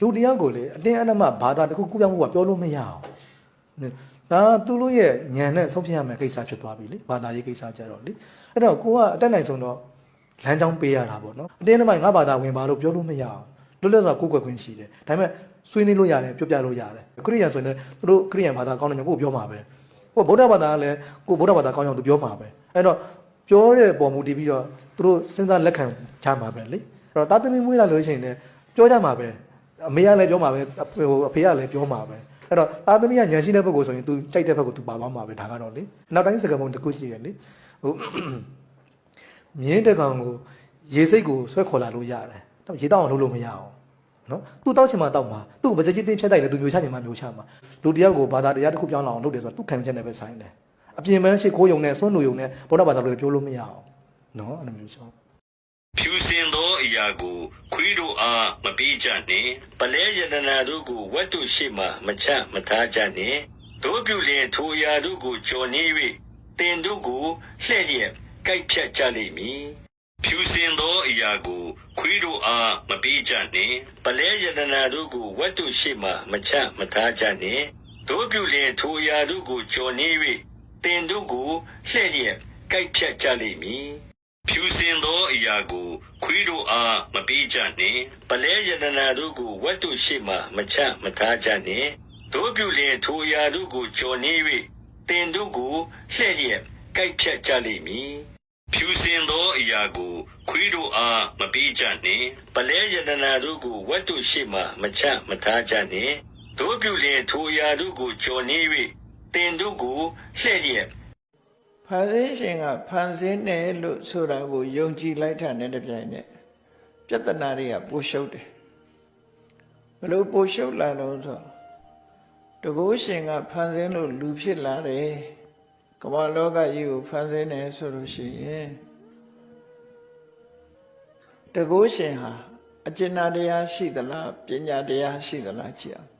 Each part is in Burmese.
လူတယောက်ကိုလေအတင်းအဓမ္မဘာသာတစ်ခုကူးပြောင်းဖို့ကပြောလို့မရအောင်ဒါသူတို့ရဲ့ညံနဲ့ဆုံးဖြတ်ရမယ့်ကိစ္စဖြစ်သွားပြီလေဘာသာရေးကိစ္စကြတော့လေအဲ့တော့ကိုကအတက်နိုင်ဆုံးတော့လမ်းကြောင်းပေးရတာပေါ့နော်အတင်းအဓမ္မငါဘာသာဝင်ပါလို့ပြောလို့မရအောင်လွတ်လပ်စွာကိုယ်ကွယ်ခွင့်ရှိတယ်ဒါပေမဲ့ဆွေးနွေးလို့ရတယ်ပြောပြလို့ရတယ်ခရိယန်ဆိုရင်လည်းသူတို့ခရိယန်ဘာသာကောင်းတယ်ညကိုပြောမှာပဲဟိုဗုဒ္ဓဘာသာကလည်းကိုဗုဒ္ဓဘာသာကောင်းအောင်သူပြောမှာပဲအဲ့တော့ပြောတဲ့ပုံမူတည်ပြီးတော့သူတို့စဉ်းစားလက်ခံကြမှာပဲလေအဲ့တော့တာသမီမွေးလာလို့ရှိရင်လည်းပြောကြမှာပဲ အမေကလည်းပြောမှာပဲဟိုအဖေကလည်းပြောမှာပဲအဲ့တော့တာသမီကညံရှိတဲ့ဘက်ကိုဆိုရင် तू ကြိုက်တဲ့ဘက်ကို तू ပါသွားမှာပဲဒါကတော့လေနောက်တိုင်းစကားပုံတစ်ခုရှိတယ်လေဟိုမြင်းတစ်ကောင်ကိုရေစိတ်ကိုဆွဲခေါ်လာလို့ရတယ်တော့ရေတောက်အောင်လုပ်လို့မရအောင်နော်သူတောက်ချင်မှတောက်မှာသူ့ကိုဗကြကြီးတင်းဖြတ်တိုက်တယ်သူမျိုးချချင်မှမျိုးချမှာလူတယောက်ကိုဘာသာတရားတစ်ခုပြောင်းလာအောင်လုပ်တယ်ဆိုတော့သူ့ခံချက်နဲ့ပဲဆိုင်တယ်အပြင်ပန်းရှိခိုးယုံနဲ့စွန့်လူယုံနဲ့ဘုရားဘာသာလိုပြောလို့မရအောင်နော်အဲ့လိုမျိုးဆို ဖြူစင်သောအရာကို ခွေးတို့အား မပေးကြနှင့်ပလဲယတနာတို့ကိုဝတ်တို့ရှိမှမချမထားကြနှင့်တို့ပြုလျင် ထိုအရာတို့ကိုကြော်နေ၍တင်တို့ကို လှဲ့လျက် ကိုက်ဖြတ်ကြလိမ့်မည် ဖြူစင်သောအရာကို ခွေးတို့အား မပေးကြနှင့်ပလဲယတနာတို့ကိုဝတ်တို့ရှိမှမချမထားကြနှင့်တို့ပြုလျင် ထိုအရာတို့ကိုကြော်နေ၍တင်တို့ကို လှဲ့လျက် ကိုက်ဖြတ်ကြလိမ့်မည် ဖြူစင်သောအရာကို ခွေးတို့အား မပေးကြနှင့်ပလဲယတနာတို့ကိုဝတ်တို့ရှိမှမချမထားကြနှင့်တို့ပြုလျင် ထိုအရာတို့ကိုကြော်နေ၍တင်တို့ကို လှဲ့လျက် ကိုက်ဖြတ်ကြလိမ့်မည် ဖြူစင်သောအရာကို ခွေးတို့အား မပေးကြနှင့်ပလဲယတနာတို့ကိုဝတ်တို့ရှိမှမချမထားကြနှင့်တို့ပြုလျင် ထိုအရာတို့ကိုကြော်နေ၍တင်တို့ကို လှဲ့လျက် ဖန်ဆင်းရှင်ကဖန်ဆင်းတယ်လို့ဆိုတာကိုယုံကြည်လိုက်တာနဲ့တပြိုင်နက်ပြဿနာတွေကပိုရှုပ်တယ်ဘလို့ပိုရှုပ်လာတော့ဆိုတကုရှင်ကဖန်ဆင်းလို့လူဖြစ်လာတယ်ကမ္ဘာလောကကြီးကိုဖန်ဆင်းတယ်ဆိုလို့ရှိရင်တကုရှင်ဟာအကျဉ်းတရားရှိသလားပညာတရားရှိသလားကြည့်အောင်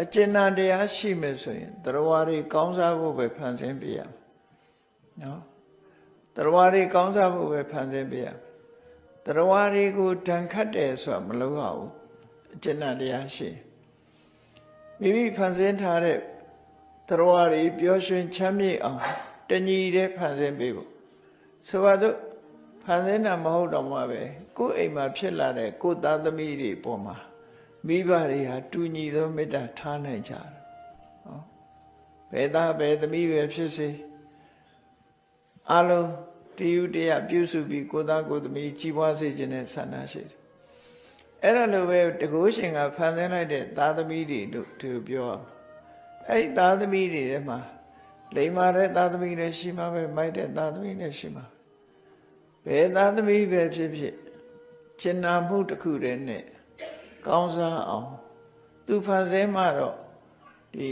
အကျဉ်းတရားရှိမယ်ဆိုရင်တရားတွေကောင်းစားဖို့ပဲဖန်ဆင်းပြရမယ် နော်တရားတွေကောင်းစားဖို့ပဲဖန်ဆင်းပေးရတရားတွေကိုဒဏ်ခတ်တယ်ဆိုတာမလုပ်ရဘူးအကျဉ်းတရားရှိမိမိဖန်ဆင်းထားတဲ့တရားတွေပျော်ရွှင်ချမ်းမြေ့အောင်တညီတဲ့ဖန်ဆင်းပေးဖို့ဆိုပါတော့ဖန်ဆင်းတာမဟုတ်တော့မှပဲကိုယ်အိမ်မှာဖြစ်လာတဲ့ကိုယ်သားသမီးတွေပေါ်မှာမိဘတွေဟာတူညီသောမေတ္တာထားနိုင်ကြတယ်ဟောဘယ်သားဘယ်သမီးပဲဖြစ်စေ အလုံးတည်ယူတရားပြုစုပြီးကိုယ်သားကိုယ်သမီးကြီးပွားစေခြင်းနဲ့ဆန္ဒရှိတယ်။အဲ့ဒါလိုပဲတကုရှင်ကဖန်ဆင်းလိုက်တဲ့သားသမီးတွေတို့သူပြောအောင်အဲ့ဒီသားသမီးတွေထဲမှာလိမ္မာတဲ့သားသမီးတွေရှိမှာပဲမိုက်တဲ့သားသမီးတွေရှိမှာဘယ်သားသမီးပဲဖြစ်ဖြစ်ကျင်နာမှုတစ်ခုတည်းနဲ့ကောင်းစားအောင် သူဖန်ဆင်းမှတော့ဒီ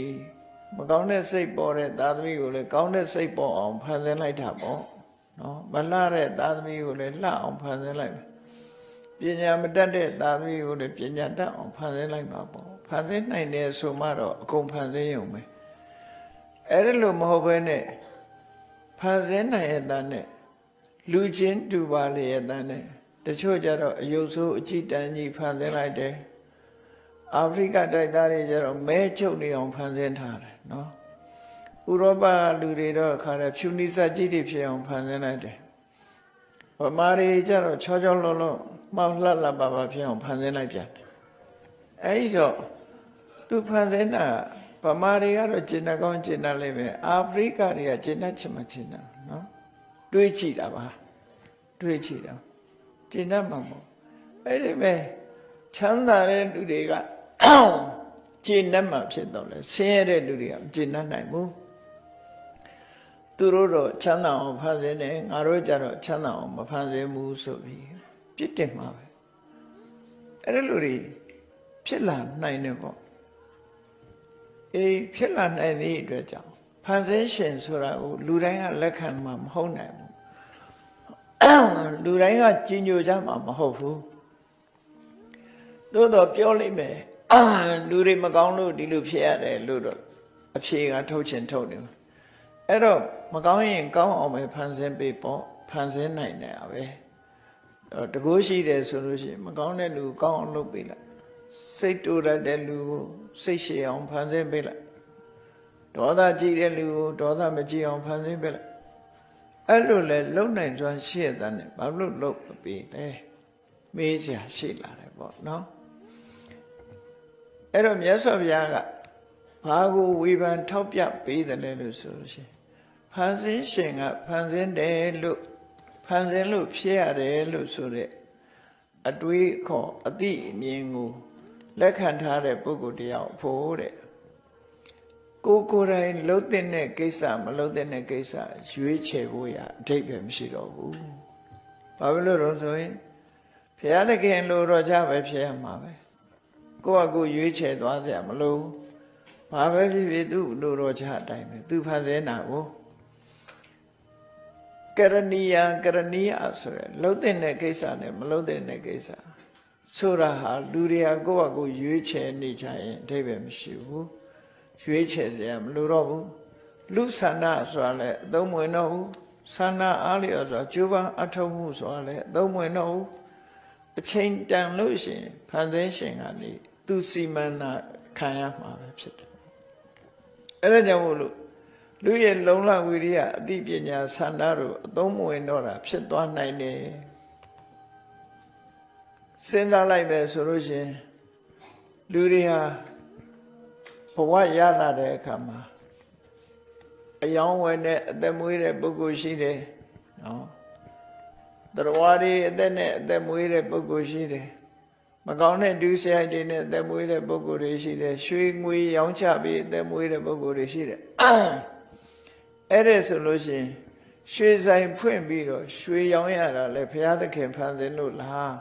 မကောင်းတဲ့စိတ်ပေါ်တဲ့သားသမီးကိုလည်းကောင်းတဲ့စိတ်ပေါ်အောင်ဖန်ဆင်းလိုက်တာပေါ့နော်မလှတဲ့သားသမီးကိုလည်းလှအောင်ဖန်ဆင်းလိုက်မယ်ပညာမတတ်တဲ့သားသမီးကိုလည်းပညာတတ်အောင်ဖန်ဆင်းလိုက်ပါပေါ့ဖန်ဆင်းနိုင်တယ်ဆိုမှတော့အကုန်ဖန်ဆင်းရုံပဲအဲ့ဒါလို့မဟုတ်ဘဲနဲ့ဖန်ဆင်းနိုင်ရတဲ့နဲ့လူချင်းတူပါလေရတဲ့နဲ့တချို့ကြတော့အယုတ်ဆိုးအကြည့်တန်းကြီးဖန်ဆင်းလိုက်တယ် အာဖရိကတိုက်သားတွေကျတော့မဲချုပ်နေအောင်ဖန်ဆင်းထားတယ်နော်ဥရောပလူတွေတော့ခါတယ်ဖြူနိစကြီးတွေဖြစ်အောင်ဖန်ဆင်းလိုက်တယ်ဗမာတွေကျတော့ချောချောလုံးလုံးမောင်လှလှပါပါဖြစ်အောင်ဖန်ဆင်းလိုက်ပြန်တယ်အဲဒီတော့သူဖန်ဆင်းတာဗမာတွေကတော့ကျင်တတ်ကောင်းကျင်တတ်လိမ့်မယ်အာဖရိကတွေကကျင်တတ်ချင်မှကျင်တတ်နော်တွေးကြည့်တာပါတွေးကြည့်တာကျင်တတ်မှာမဟုတ်အဲ့ဒီပဲချမ်းသာတဲ့လူတွေက ကျင့်တတ်မှဖြစ်တော့လေဆင်းရဲတဲ့လူတွေကမကျင့်တတ်နိုင်ဘူးသူတို့တော့ချမ်းသာအောင်ဖန်ဆင်းတယ်ငါတို့ကြတော့ချမ်းသာအောင်မဖန်ဆင်းဘူးဆိုပြီးပြစ်တင်မှာပဲအဲ့ဒီလူတွေဖြစ်လာနိုင်တယ်ပေါ့အေးဖြစ်လာနိုင်သည့်အတွက်ကြောင့်ဖန်ဆင်းရှင်ဆိုတာကိုလူတိုင်းကလက်ခံမှာမဟုတ်နိုင်ဘူးလူတိုင်းကကြီးညိုကြမှာမဟုတ်ဘူးသို့တော့ပြောလိမ့်မယ် အာလူတွေမကောင်းလို့ဒီလိုဖြစ်ရတယ်လို့တော့အဖြေကထုတ်ချင်ထုတ်နေအဲ့တော့မကောင်းရင်ကောင်းအောင်ပဲဖန်ဆင်းပေးပေါ့ဖန်ဆင်းနိုင်တယ်ပဲအဲ့တော့တကူရှိတယ်ဆိုလို့ရှိရင်မကောင်းတဲ့လူကောင်းအောင်လုပ်ပေးလိုက်စိတ်တူရတဲ့လူကိုစိတ်ရှည်အောင်ဖန်ဆင်းပေးလိုက်ဒေါသကြီးတဲ့လူကိုဒေါသမကြီးအောင်ဖန်ဆင်းပေးလိုက်အဲ့လိုလဲလုံနိုင်စွမ်းရှိရတဲ့နဲ့ဘာလို့လုံမပေးလဲမေးစရာရှိလာတယ်ပေါ့နော် အဲ့တော့မြတ်စွာဘုရားကဘာကိုဝေဖန်ထောက်ပြပေးတယ်လဲလို့ဆိုလို့ရှိရင်ဖန်ဆင်းရှင်ကဖန်ဆင်းတယ်လို့ဖန်ဆင်းလို့ဖြစ်ရတယ်လို့ဆိုတဲ့အတွေးခေါ်အတိအမြင်ကိုလက်ခံထားတဲ့ပုဂ္ဂိုလ်တယောက်ဖို့တဲ့ကိုယ်ကိုယ်တိုင်လှုပ်တဲ့ကိစ္စမလှုပ်တဲ့ကိစ္စရွေးချယ်ဖို့ရအထိပ္ပယ်မရှိတော့ဘူး။ဘာဖြစ်လို့လဲဆိုရင်ဘုရားသခင်လိုတော့ကြပဲဖြစ်ရမှာပဲ။ ကိုယ့်အကူရွေးချယ်သွားစရာမလိုဘူး။ဘာပဲဖြစ်ဖြစ်သူ့လိုတော့ကြအတိုင်းပဲသူဖန်ဆင်းတာကိုကရဏီယကရဏီယဆိုရယ်လှုပ်တဲ့ကိစ္စနဲ့မလှုပ်တဲ့ကိစ္စဆိုတာဟာလူတွေကကိုယ့်အကူရွေးချယ်နေကြရင်အထိပ္ပယ်မရှိဘူး။ရွေးချယ်စရာမလိုတော့ဘူးလူဆန္ဒဆိုတာလည်းအသုံးဝင်တော့ဘူးဆန္ဒအားလျော်ဆိုတာကျိုးပန်းအထောက်မှုဆိုတာလည်းအသုံးဝင်တော့ဘူးအချိန်တန်လို့ရှိရင်ဖန်ဆင်းရှင်ကနေ သူစီမံနာခံရမှာပဲဖြစ်တယ်အဲ့ဒါကြောင့်မို့လို့လူရဲ့လုံလဝိရိယအသိပညာဆန္ဒတို့အသုံးမဝင်တော့တာဖြစ်သွားနိုင်တယ်စဉ်းစားလိုက်ပဲဆိုလို့ရှိရင်လူတွေဟာဘဝရလာတဲ့အခါမှာအယောင်းဝယ်နဲ့အသက်မွေးတဲ့ပုဂ္ဂိုလ်ရှိတယ်နော်တရားတွေအသက်နဲ့အသက်မွေးတဲ့ပုဂ္ဂိုလ်ရှိတယ် မကောင်းတဲ့ဒုစရိုက်တွေနဲ့အသက်မွေးတဲ့ပုဂ္ဂိုလ်တွေရှိတယ်ရွှေငွေရောင်းချပြီးအသက်မွေးတဲ့ပုဂ္ဂိုလ်တွေရှိတယ်အဲ့ဒါဆိုလို့ရှိရင်ရွှေဆိုင်ဖွင့်ပြီးတော့ရွှေရောင်းရတာလေဘုရားသခင်ဖန်ဆင်းလို့လား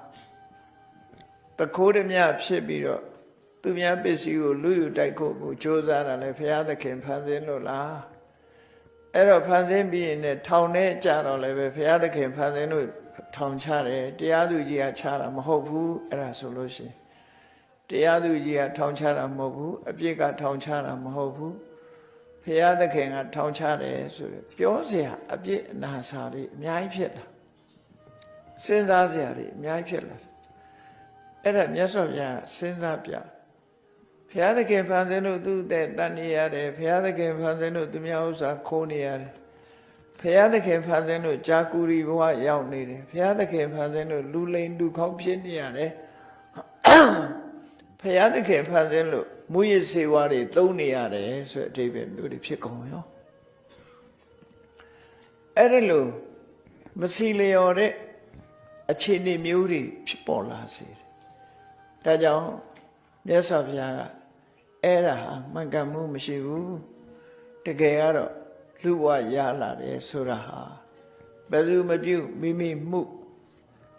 တခိုးဓမြဖြစ်ပြီးတော့သူများပစ္စည်းကိုလူယူတိုက်ခုကိုကြိုးစားတာလေဘုရားသခင်ဖန်ဆင်းလို့လားအဲ့တော့ဖန်ဆင်းပြီးရင်လည်းထောင်ထဲကြတော့လည်းပဲဘုရားသခင်ဖန်ဆင်းလို့ ထောင်ချတယ်တရားသူကြီးကချတာမဟုတ်ဘူးအဲ့ဒါဆိုလို့ရှိရင်တရားသူကြီးကထောင်ချတာမဟုတ်ဘူးအပြစ်ကထောင်ချတာမဟုတ်ဘူးဘုရားသခင်ကထောင်ချတယ်ဆိုရယ်ပြောเสียအပြစ်အနာစာတွေအများကြီးဖြစ်လာစဉ်းစားเสียတွေအများကြီးဖြစ်လာအဲ့ဒါမြတ်စွာဘုရားစဉ်းစားပြဘုရားသခင်ဖန်ဆင်းလို့သူ့တဲ့တန်နေရတယ်ဘုရားသခင်ဖန်ဆင်းလို့သူများဥစ္စာခိုးနေရတယ် ဘုရားသခင်ဖန်ဆင်းလို့ဂျာကူရီဘဝရောက်နေတယ်ဘုရားသခင်ဖန်ဆင်းလို့လူလိန်လူခေါင်းဖြစ်နေရတယ်ဘုရားသခင်ဖန်ဆင်းလို့မူရစေဝါတွေသုံးနေရတယ်ဆိုတဲ့အဓိပ္ပာယ်မျိုးတွေဖြစ်ကုန်ရောအဲ့ဒါလို့မစီလျော်တဲ့အခြေအနေမျိုးတွေဖြစ်ပေါ်လာစေတယ်ဒါကြောင့်မြတ်စွာဘုရားကအဲ့ဒါဟာမှန်ကန်မှုမရှိဘူးတကယ်ကတော့ လူဘဝရလာတယ်ဆိုတာဟာဘယ်သူမပြုမိမိမှု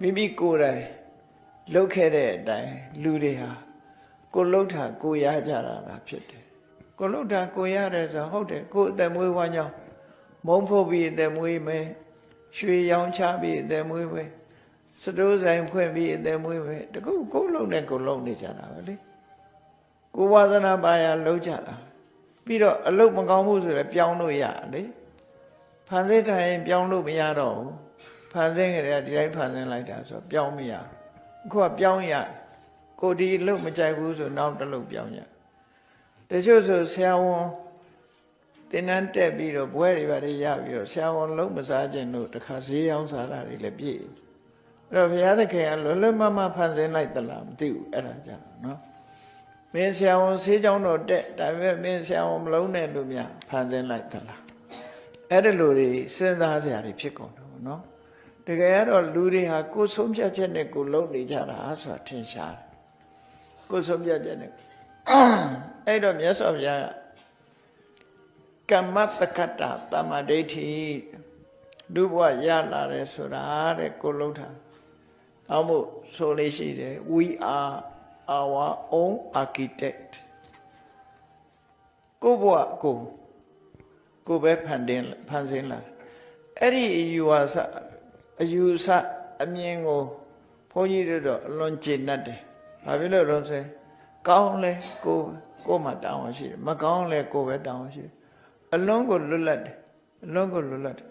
မိမိကိုယ်တိုင်လုပ်ခဲ့တဲ့အတိုင်းလူတွေဟာကိုလှုပ်တာကိုရကြတာလားဖြစ်တယ်ကိုလှုပ်တာကိုရတယ်ဆိုဟုတ်တယ်ကိုအသက်မွေးဝမ်းကြောင်းမုံဖို့ပြီးအသက်မွေးမယ်ရွှေရောင်ချပြီးအသက်မွေးမယ်စတိုးဆိုင်ဖွင့်ပြီးအသက်မွေးမယ်တကူကိုလှုပ်နဲ့ကိုလှုပ်နေကြတာပဲလေကိုဝါသနာပါရလှုပ်ကြတာ ပြီးတော့အလုတ်မကောင်းဘူးဆိုလည်းပြောင်းလို့ရလေဖန်ဆင်းထိုင်ပြောင်းလို့မရတော့ဘူးဖန်ဆင်းကြတဲ့ဒီတိုင်းဖန်ဆင်းလိုက်တာဆိုပြောင်းမရအခုကပြောင်းရကိုဒီအလုတ်မကြိုက်ဘူးဆိုနောက်တစ်လုတ်ပြောင်းရတချို့ဆိုဆရာဝန်တင်နန်းတက်ပြီးတော့ဘွဲတွေပါတွေရပြီးတော့ဆရာဝန်လုံးမစားခြင်းလို့တခါဈေးရောင်းစားတာတွေလည်းပြည့်အဲ့တော့ဘုရားသခင်ကလွယ်လွယ်မမဖန်ဆင်းလိုက်သလားမသိဘူးအဲ့ဒါကြောင့်နော် မင်းဆရာဝန်ဆေးကြောင်းတော့တက်ဒါပေမဲ့မင်းဆရာဝန်မလုံးနဲ့လို့များဖန်ဆင်းလိုက်သလားအဲ့ဒါလိုတွေစဉ်းစားစရာတွေဖြစ်ကုန်တယ်နော်တကယ်ကတော့လူတွေဟာကိုယ်ဆုံးဖြတ်ချက်နဲ့ကိုယ်လုံးနေကြတာဆိုတာထင်ရှားတယ်ကိုယ်ဆုံးဖြတ်ချက်နဲ့အဲ့တော့မြတ်စွာဘုရားကကမ္မတက္ကတတမ္မာဒိဋ္ဌိလူဘဝရလာတယ်ဆိုတာတဲ့ကိုယ်လုံးတာအောက်မို့ဆိုလေးရှိတယ် we are our own architect ကိုဘဝကိုကိုပဲဖန်တင်ဖန်ဆင်းလာအဲ့ဒီအယူအဆအယူအဆအမြင်ကိုဘုန်းကြီးတို့တော့အလွန်ကျင့်တတ်တယ်ဘာဖြစ်လို့လဲဆိုရင်ကောင်းလဲကိုကိုမှတောင်းဝရှိတယ်မကောင်းလဲကိုပဲတောင်းဝရှိတယ်အလွန်ကိုလွတ်လပ်တယ်အလွန်ကိုလွတ်လပ်တယ်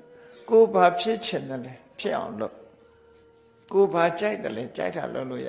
ကိုဘာဖြစ်ချင်တယ်လဲဖြစ်အောင်လုပ်ကိုဘာကြိုက်တယ်လဲကြိုက်တာလုပ်လို့ရ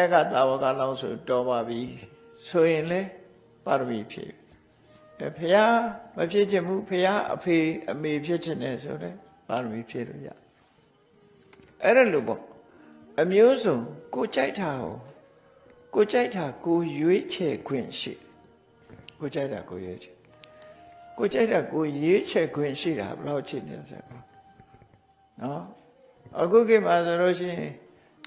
ဧကတာဝကလောက်ဆိုတော်ပါပြီဆိုရင်လေပါရမီဖြည့်အဲဖះမဖြစ်ချင်ဘူးဖះအဖေအမေဖြစ်ချင်တယ်ဆိုတော့ပါရမီဖြည့်လို့ရအဲ့ဒါလို့ပေါ့အမျိုးစုံကိုကြိုက်တာဟောကိုကြိုက်တာကိုရွေးချယ်ခွင့်ရှိကိုကြိုက်တာကိုရွေးချယ်ကိုကြိုက်တာကိုရွေးချယ်ခွင့်ရှိတာဘယ်လောက်ရှိနေလဲနော်အခုခေတ်မှာဆိုလို့ရှိရင်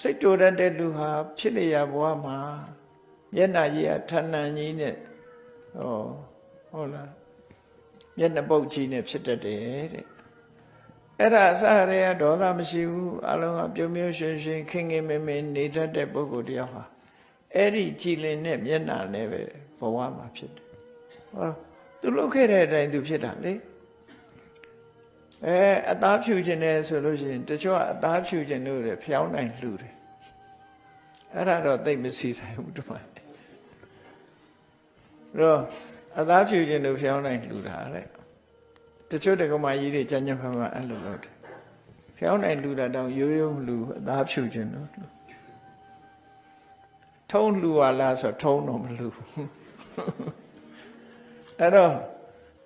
စိတ်တူရတဲ့လူဟာဖြစ်လျက်ဘဝမှာမျက်နှာကြီးကထဏ္ဏကြီးနဲ့ဟောဟုတ်လားမျက်နှာပုတ်ကြီးနဲ့ဖြစ်တတ်တယ်တဲ့အဲ့ဒါအစရေကဒေါသမရှိဘူးအလုံးကပြုံးပြုံးရွှင်ရွှင်ခင်ခင်မင်မင်နေတတ်တဲ့ပုဂ္ဂိုလ်တယောက်ဟာအဲ့ဒီကြည်လင်တဲ့မျက်နှာနဲ့ပဲဘဝမှာဖြစ်တယ်ဟောသူလုပ်ခဲ့တဲ့အတိုင်းသူဖြစ်တာလေ အဲအသားဖြူခြင်းနဲ့ဆိုလို့ရှိရင်တချို့ကအသားဖြူခြင်းလို့ဖျောင်းနိုင်လှူတယ်အဲ့ဒါတော့သိမစီဆိုင်ဘူးတမန်တော့အသားဖြူခြင်းလို့ဖျောင်းနိုင်လှူတာတဲ့တချို့တက္ကမကြီးတွေကြမ်းကြမ်းဖမ်းဖမ်းအဲ့လိုလုပ်တယ်ဖျောင်းနိုင်လှူတာတောင်ရိုးရိုးမလှူအသားဖြူခြင်းလို့ထုံးလှူပါလားဆိုထုံးတော့မလှူအဲ့တော့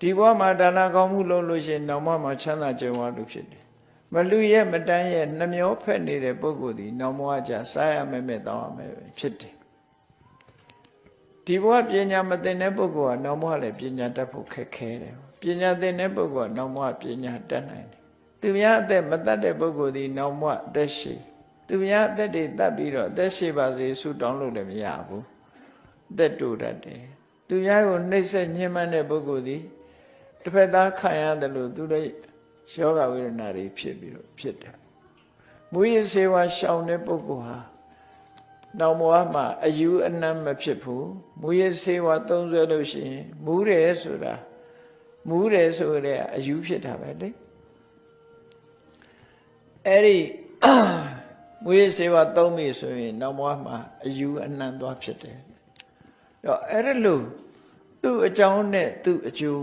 ဒီဘဝမှာဒါနကောင်းမှုလုပ်လို့ရှိရင်နောက်မှမှာချမ်းသာကြွယ်ဝလို့ဖြစ်တယ်မလူရဲ့မတန်းရဲ့နှမျောဖက်နေတဲ့ပုဂ္ဂိုလ်ဒီနောက်ဘဝကျစားရမယ်မဲ့တောင်းရမယ်ပဲဖြစ်တယ်ဒီဘဝပညာမသိတဲ့ပုဂ္ဂိုလ်ကနောက်ဘဝလည်းပညာတတ်ဖို့ခက်ခဲတယ်ပညာသိတဲ့ပုဂ္ဂိုလ်ကနောက်ဘဝပညာတတ်နိုင်တယ်သူများအသက်မတတ်တဲ့ပုဂ္ဂိုလ်ဒီနောက်ဘဝအသက်ရှိသူများအသက်တွေတတ်ပြီးတော့အသက်ရှိပါစေဆုတောင်းလို့လည်းမရဘူးအသက်တူတတ်တယ်သူများကိုနှိမ့်ဆက်ညှဉ်းပန်းတဲ့ပုဂ္ဂိုလ်ဒီ တစ်ဖက်သားခံရတယ်လို့သူတို့ယောဂဝေဒနာတွေဖြစ်ပြီးတော့ဖြစ်တယ်မူရစေဝါရှောင်တဲ့ပုဂ္ဂိုလ်ဟာနောင်ဘဝမှာအယူအနံ့မဖြစ်ဘူးမူရစေဝါသုံးဆွဲလို့ရှိရင်မူးတယ်ဆိုတာမူးတယ်ဆိုတဲ့အယူဖြစ်တာပဲလေအဲ့ဒီမူရစေဝါသုံးပြီဆိုရင်နောင်ဘဝမှာအယူအနံ့သွားဖြစ်တယ်တော့အဲ့ဒါလို့သူ့အကြောင်းနဲ့သူ့အကျိုး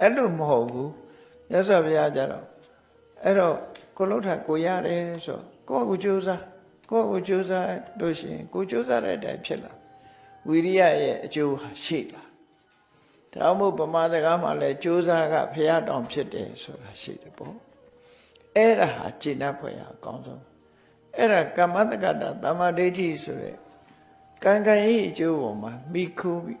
အဲ့လိုမဟုတ်ဘူးမြတ်စွာဘုရားကြတော့အဲ့တော့ကိုလှုပ်တာကိုရတယ်ဆိုကိုယ့်ကိုယ်ကြိုးစားကိုယ့်ကိုကြိုးစားလို့ရှိရင်ကိုကြိုးစားတဲ့အတိုင်းဖြစ်လာဝိရိယရဲ့အကျိုးဟာရှိလာဒါမှမဟုတ်ဗမာစကားမှာလည်းကြိုးစားကဖရာတောင်ဖြစ်တယ်ဆိုတာရှိတယ်ပေါ့အဲ့ဒါဟာကျင့်တတ်ဖွယ်ရအကောင်းဆုံးအဲ့ဒါကမ္မတက္ကတာတမ္မာဒိဋ္ဌိဆိုတဲ့ကံကံဤအကျိုးပေါ်မှာမိခိုးပြီး